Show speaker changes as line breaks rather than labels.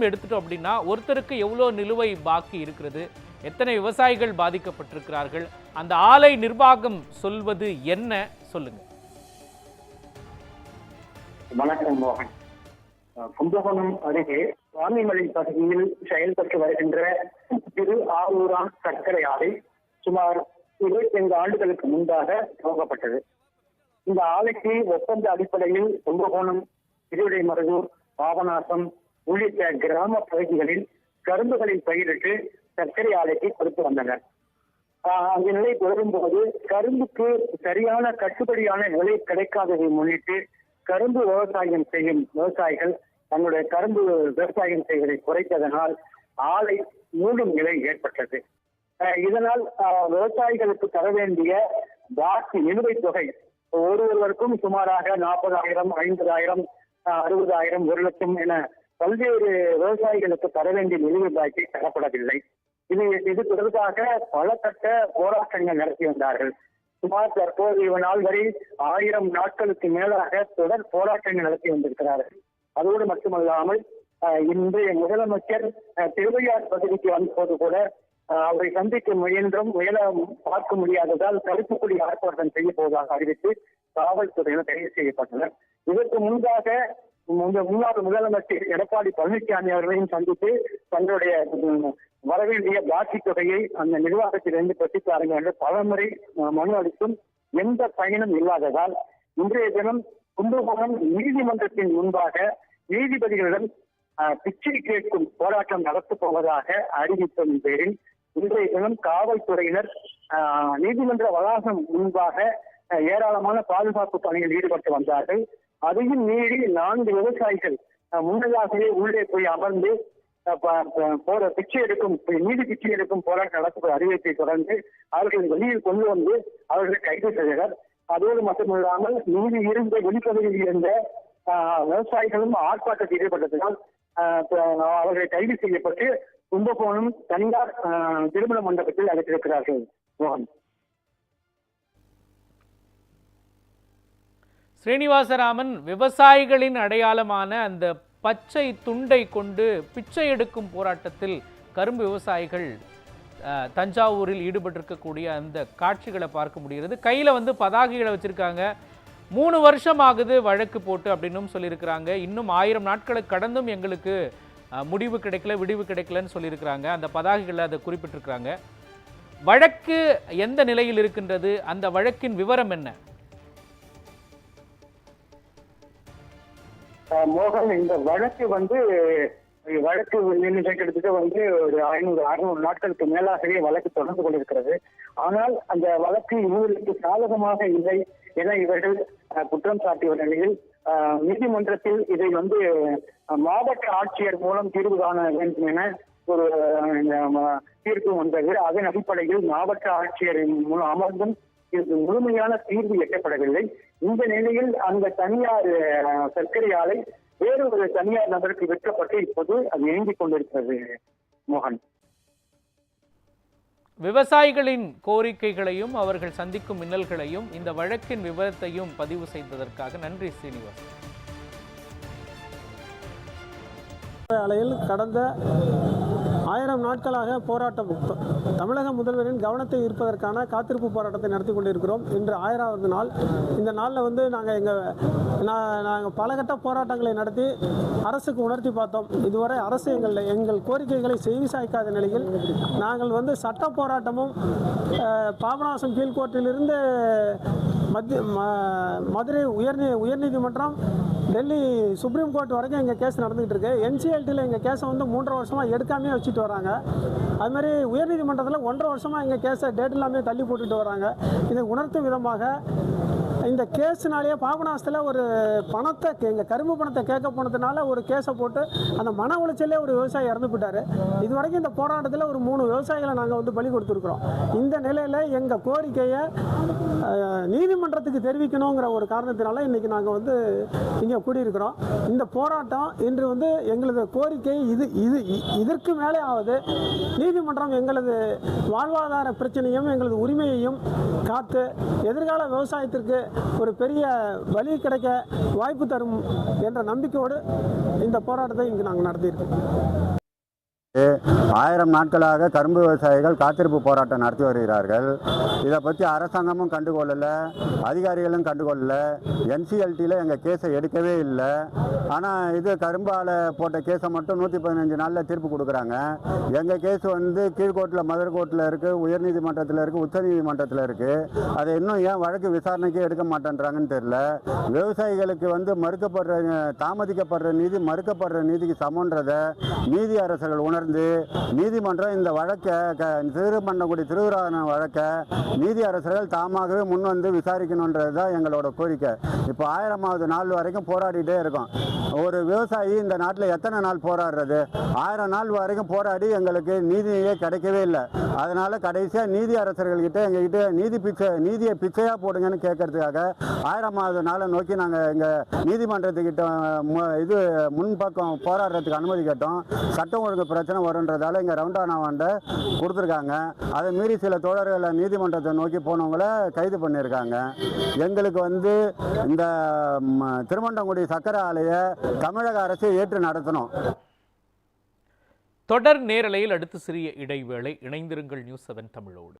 மட்டும் எடுத்துட்டோம் அப்படின்னா ஒருத்தருக்கு எவ்வளோ நிலுவை பாக்கி இருக்கிறது எத்தனை விவசாயிகள் பாதிக்கப்பட்டிருக்கிறார்கள் அந்த ஆலை நிர்வாகம் சொல்வது என்ன சொல்லுங்க.
வணக்கம் மோகன். கும்பகோணம் அருகே சுவாமிமலை பகுதியில் செயல்பட்டு வருகின்ற திரு ஆரூரான் சர்க்கரை ஆலை சுமார் இருபத்தி ஐந்து ஆண்டுகளுக்கு முன்பாக துவங்கப்பட்டது. இந்த ஆலைக்கு ஒப்பந்த அடிப்படையில் கும்பகோணம் திருவிடைமருதூர் பாபநாசம் உள்ளிட்ட கிராம பகுதிகளில் கரும்புகளை பயிரிட்டு சர்க்கரை ஆலைக்கு கொடுத்து வந்தனர். ஆஹ் அந்த நிலை தொடரும்போது கரும்புக்கு சரியான கட்டுப்படியான விலை கிடைக்காததை முன்னிட்டு கரும்பு விவசாயம் செய்யும் விவசாயிகள் தங்களுடைய கரும்பு விவசாயம் செய்வதை குறைத்ததனால் ஆலை மூடும் நிலை ஏற்பட்டது. ஆஹ் இதனால் ஆஹ் விவசாயிகளுக்கு தர வேண்டிய பாக்கி நிலுவைத் தொகை ஒருவருக்கும் சுமாராக நாற்பதாயிரம் ஐம்பதாயிரம் அறுபதாயிரம் ஒரு லட்சம் என பல்வேறு விவசாயிகளுக்கு தர வேண்டிய நிலுவை பாக்கி தரப்படவில்லை. இது இது தொடர்பாக பல கட்ட போராட்டங்கள் நடத்தி வந்தார்கள். சுமார் தற்போதைய நாள் வரை ஆயிரம் நாட்களுக்கு மேலாக தொடர் போராட்டங்கள் நடத்தி வந்திருக்கிறார்கள். அதோடு மட்டுமல்லாமல் இன்றைய முதலமைச்சர் திருவையார் பகுதிக்கு வந்தபோது கூட அவரை சந்திக்க முயன்றும் முயல பார்க்க முடியாததால் தடுப்புக்குடி ஆர்ப்பாட்டம் செய்ய போவதாக அறிவித்து காவல்துறையினர் கைது செய்யப்பட்டனர். இதற்கு முன்பாக முன்னாள் முதலமைச்சர் எடப்பாடி பழனிசாமி அவர்களையும் சந்தித்து தங்களுடைய வரவேண்டிய பாக்கி தொகையை அந்த நிர்வாகத்திலிருந்து பெற்றுத்தாருங்கள் என்று பலமுறை மனு அளித்தும் எந்த பயனும் இல்லாததால் இன்றைய தினம் கும்பகோணம் நீதிமன்றத்தின் முன்பாக நீதிபதிகளிடம் பிச்சை கேட்கும் போராட்டம் நடத்தப் போவதாக அறிவித்ததன் பேரில் இன்றைய தினம் காவல்துறையினர் நீதிமன்ற வளாகம் முன்பாக ஏராளமான பாதுகாப்பு பணியில் ஈடுபட்டு வந்தார்கள். அதையும் மீறி நான்கு விவசாயிகள் முன்னதாகவே உள்ளே போய் அமர்ந்து போற பிச்சை எடுக்கும் நீதி பிச்சை எடுக்கும் போராட்டம் நடத்தப்பட்ட அறிவிப்பை தொடர்ந்து அவர்களை வெளியில் கொண்டு வந்து அவர்களை கைது செய்தனர். அதோடு மட்டுமில்லாமல் மீதி இருந்த வெளிப்பகுதியில் இருந்த விவசாயிகளும் ஆர்ப்பாட்டத்தில் ஈடுபட்டதனால் அவர்கள் கைது செய்யப்பட்டு கும்பகோணம் தனியார் திருமண மண்டபத்தில் அழைத்திருக்கிறார்கள் மோகன்.
ஸ்ரீனிவாசராமன் விவசாயிகளின் அடையாளமான அந்த பச்சை துண்டை கொண்டு பிச்சை எடுக்கும் போராட்டத்தில் கரும்பு விவசாயிகள் தஞ்சாவூரில் ஈடுபட்டிருக்கக்கூடிய அந்த காட்சிகளை பார்க்க முடிகிறது. கையில் வந்து பதாகைகளை வச்சுருக்காங்க. மூணு வருஷம் ஆகுது வழக்கு போட்டு அப்படின்னும் சொல்லியிருக்கிறாங்க. இன்னும் ஆயிரம் நாட்களை கடந்தும் எங்களுக்கு முடிவு கிடைக்கல விடிவு கிடைக்கலன்னு சொல்லியிருக்கிறாங்க. அந்த பதாகைகளை அதை குறிப்பிட்டிருக்கிறாங்க. வழக்கு எந்த நிலையில் இருக்கின்றது? அந்த வழக்கின் விவரம் என்ன?
மோகன் இந்த வழக்கு வந்து வழக்கு எண்ணிக்கை கிட்டத்தட்ட வந்து ஒரு ஐநூறு அறுநூறு நாட்களுக்கு மேலாகவே வழக்கு தொடர்ந்து கொண்டிருக்கிறது. ஆனால் அந்த வழக்கு இவர்களுக்கு சாதகமாக இல்லை என இவர்கள் குற்றம் சாட்டிய நிலையில் நீதிமன்றத்தில் இதை வந்து மாவட்ட ஆட்சியர் மூலம் தீர்வு காண வேண்டும் என ஒரு தீர்ப்பு வந்தது. அதன் அடிப்படையில் மாவட்ட ஆட்சியரின் மூலம் அமர்ந்தும் முழுமையான தீர்வு எட்டப்படவில்லை. இந்த நிலையில் அந்த தனியார் சர்க்கரை ஆலை வேறு ஒரு தனியார் நபருக்கு விற்கப்பட்டு இப்போது அது இயங்கிக் கொண்டிருக்கிறது மோகன்.
விவசாயிகளின் கோரிக்கைகளையும் அவர்கள் சந்திக்கும் மின்னல்களையும் இந்த வழக்கின் விவரத்தையும் பதிவு செய்ததற்காக நன்றி ஸ்ரீனிவாஸ்
ஆலையில் கடந்த ஆயிரம் நாட்களாக போராட்டம் தமிழக முதல்வரின் கவனத்தை ஈர்ப்பதற்கான காத்திருப்பு போராட்டத்தை நடத்தி கொண்டிருக்கிறோம். இன்று ஆயிராவது நாள். இந்த நாளில் வந்து நாங்கள் எங்கள் நாங்கள் பலகட்ட போராட்டங்களை நடத்தி அரசுக்கு உணர்த்தி பார்த்தோம். இதுவரை அரசு எங்கள் எங்கள் கோரிக்கைகளை செய்தி சாய்க்காத நிலையில் நாங்கள் வந்து சட்ட போராட்டமும் பாபநாசம் கீழ்கோர்ட்டிலிருந்து மத்திய ம- மதுரை உயர்நீ உயர்நீதிமன்றம் டெல்லி சுப்ரீம் கோர்ட் வரைக்கும் எங்கள் கேஸ் நடந்துகிட்டு இருக்கு. என்சிஎல்டியில் எங்கள் கேஸை வந்து மூன்றரை வருஷமாக எடுக்காமே வச்சுட்டு வராங்க. அதுமாதிரி உயர்நீதிமன்றத்தில் ஒன்றரை வருஷமாக எங்கள் கேஸை டேட் எல்லாமே தள்ளி போட்டுட்டு வராங்க. இதை உணர்த்தும் விதமாக இந்த கேஸ்னாலேயே பாபநாசத்தில் ஒரு பணத்தை எங்கள் கரும்பு பணத்தை கேட்க போனதுனால ஒரு கேஸை போட்டு அந்த மன உளைச்சலே ஒரு விவசாயி இறந்து போயிட்டாரு. இது வரைக்கும் இந்த போராட்டத்தில் ஒரு மூணு விவசாயிகளை நாங்கள் வந்து பலி கொடுத்துருக்குறோம். இந்த நிலையில் எங்கள் கோரிக்கையை நீதிமன்றத்துக்கு தெரிவிக்கணுங்கிற ஒரு காரணத்தினால இன்றைக்கி நாங்கள் வந்து இங்கே கூடியிருக்கிறோம். இந்த போராட்டம் இன்று வந்து எங்களது கோரிக்கை இது இது இ- இதற்கு மேலே ஆகுது நீதிமன்றம் எங்களது வாழ்வாதார பிரச்சனையும் எங்களது உரிமையையும் காத்து எதிர்கால விவசாயத்திற்கு ஒரு பெரிய வழி கிடைக்க வாய்ப்பு தரும் என்ற நம்பிக்கையோடு இந்த போராட்டத்தை இங்கு நாங்கள் நடத்தியிருக்கோம்.
ஆயிரம் நாட்களாக கரும்பு விவசாயிகள் காத்திருப்பு போராட்டம் நடத்தி வருகிறார்கள். இதை பற்றி அரசாங்கமும் கண்டுகொள்ளலை அதிகாரிகளும் கண்டுகொள்ளலை. என்சிஎல்டியில் எங்கள் கேஸை எடுக்கவே இல்லை. ஆனால் இது கரும்பால் போட்ட கேஸை மட்டும் நூற்றி பதினஞ்சு நாளில் தீர்ப்பு கொடுக்குறாங்க. எங்கள் கேஸ் வந்து கீழ்கோட்டில் மதுரை கோட்டில் இருக்குது உயர்நீதிமன்றத்தில் இருக்குது உச்சநீதிமன்றத்தில் இருக்குது அதை இன்னும் ஏன் வழக்கு விசாரணைக்கே எடுக்க மாட்டேன்றாங்கன்னு தெரியல. விவசாயிகளுக்கு வந்து மறுக்கப்படுற தாமதிக்கப்படுற நீதி மறுக்கப்படுற நீதிக்கு சமன்றதை நீதி அரசர்கள் உணர்ந்து நீதிமன்றம் இந்த வழக்கை க பண்ணக்கூடிய திருவிழான வழக்கை நீதி அரசர்கள் தாமாகவே முன் வந்து விசாரிக்கணுன்றது தான் எங்களோட கோரிக்கை. இப்போ ஆயிரமாவது நாள் வரைக்கும் போராடிட்டே இருக்கோம். ஒரு விவசாயி இந்த நாட்டில் எத்தனை நாள் போராடுறது? ஆயிரம் நாள் வரைக்கும் போராடி எங்களுக்கு நீதியே கிடைக்கவே இல்லை. அதனால் கடைசியாக நீதி அரசர்கள்கிட்ட எங்ககிட்ட நீதி பிச்சை நீதியை பிச்சையாக போடுங்கன்னு கேட்கறதுக்காக ஆயிரமாவது நாளை நோக்கி நாங்கள் எங்கள் நீதிமன்றத்துக்கிட்ட மு- இது முன்பக்கம் போராடுறதுக்கு அனுமதி கேட்டோம். சட்டம் ஒழுங்கு பிரச்சனை வருன்றதால இங்கே ரவுண்டானாவாண்ட கொடுத்துருக்காங்க. அதை மீறி சில தோழர்களை நீதிமன்றத்தை நோக்கி போனவங்கள கைது பண்ணியிருக்காங்க எங்களுக்கு வந்து இந்த திருமண்டங்குடி சக்கரை ஆலையை தமிழக அரசு ஏற்று நடத்தணும்.
தொடர் நேரலையில் அடுத்து சிறிய இடைவேளை. இணைந்திருங்கள் நியூஸ் செவன் தமிழோடு.